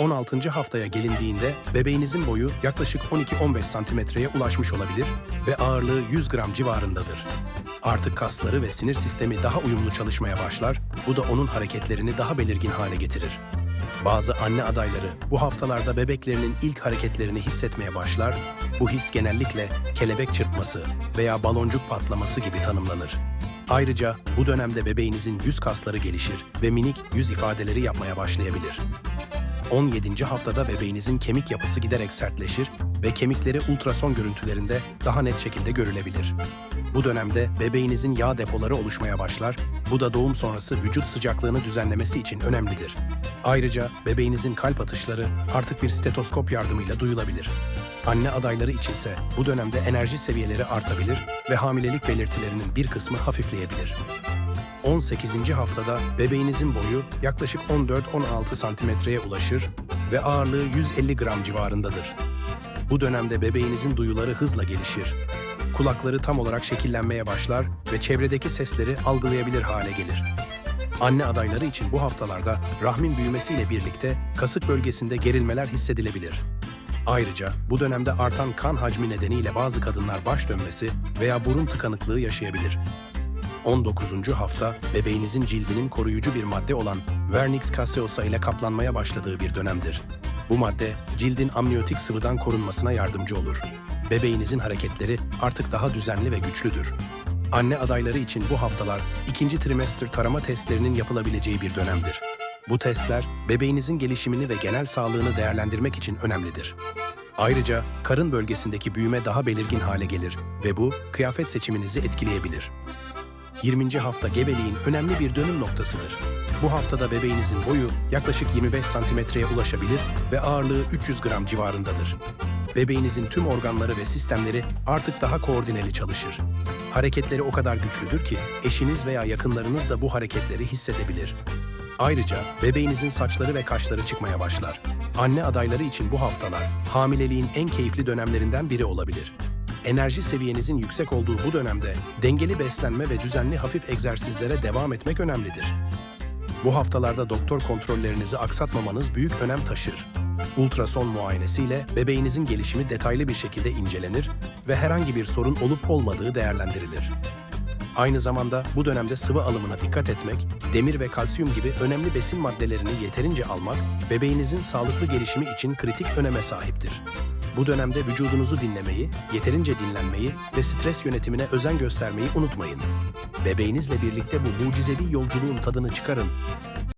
16. haftaya gelindiğinde bebeğinizin boyu yaklaşık 12-15 santimetreye ulaşmış olabilir ve ağırlığı 100 gram civarındadır. Artık kasları ve sinir sistemi daha uyumlu çalışmaya başlar, bu da onun hareketlerini daha belirgin hale getirir. Bazı anne adayları bu haftalarda bebeklerinin ilk hareketlerini hissetmeye başlar. Bu his genellikle kelebek çırpması veya baloncuk patlaması gibi tanımlanır. Ayrıca bu dönemde bebeğinizin yüz kasları gelişir ve minik yüz ifadeleri yapmaya başlayabilir. 17. haftada bebeğinizin kemik yapısı giderek sertleşir ve kemikleri ultrason görüntülerinde daha net şekilde görülebilir. Bu dönemde bebeğinizin yağ depoları oluşmaya başlar, bu da doğum sonrası vücut sıcaklığını düzenlemesi için önemlidir. Ayrıca bebeğinizin kalp atışları artık bir stetoskop yardımıyla duyulabilir. Anne adayları içinse bu dönemde enerji seviyeleri artabilir ve hamilelik belirtilerinin bir kısmı hafifleyebilir. 18. haftada bebeğinizin boyu yaklaşık 14-16 santimetreye ulaşır ve ağırlığı 150 gram civarındadır. Bu dönemde bebeğinizin duyuları hızla gelişir. Kulakları tam olarak şekillenmeye başlar ve çevredeki sesleri algılayabilir hale gelir. Anne adayları için bu haftalarda rahmin büyümesiyle birlikte kasık bölgesinde gerilmeler hissedilebilir. Ayrıca bu dönemde artan kan hacmi nedeniyle bazı kadınlar baş dönmesi veya burun tıkanıklığı yaşayabilir. 19. hafta bebeğinizin cildinin koruyucu bir madde olan Vernix caseosa ile kaplanmaya başladığı bir dönemdir. Bu madde cildin amniyotik sıvıdan korunmasına yardımcı olur. Bebeğinizin hareketleri artık daha düzenli ve güçlüdür. Anne adayları için bu haftalar ikinci trimester tarama testlerinin yapılabileceği bir dönemdir. Bu testler bebeğinizin gelişimini ve genel sağlığını değerlendirmek için önemlidir. Ayrıca karın bölgesindeki büyüme daha belirgin hale gelir ve bu kıyafet seçiminizi etkileyebilir. 20. hafta gebeliğin önemli bir dönüm noktasıdır. Bu haftada bebeğinizin boyu yaklaşık 25 santimetreye ulaşabilir ve ağırlığı 300 gram civarındadır. Bebeğinizin tüm organları ve sistemleri artık daha koordineli çalışır. Hareketleri o kadar güçlüdür ki eşiniz veya yakınlarınız da bu hareketleri hissedebilir. Ayrıca bebeğinizin saçları ve kaşları çıkmaya başlar. Anne adayları için bu haftalar hamileliğin en keyifli dönemlerinden biri olabilir. Enerji seviyenizin yüksek olduğu bu dönemde dengeli beslenme ve düzenli hafif egzersizlere devam etmek önemlidir. Bu haftalarda doktor kontrollerinizi aksatmamanız büyük önem taşır. Ultrason muayenesiyle bebeğinizin gelişimi detaylı bir şekilde incelenir ve herhangi bir sorun olup olmadığı değerlendirilir. Aynı zamanda bu dönemde sıvı alımına dikkat etmek, demir ve kalsiyum gibi önemli besin maddelerini yeterince almak, bebeğinizin sağlıklı gelişimi için kritik öneme sahiptir. Bu dönemde vücudunuzu dinlemeyi, yeterince dinlenmeyi ve stres yönetimine özen göstermeyi unutmayın. Bebeğinizle birlikte bu mucizevi yolculuğun tadını çıkarın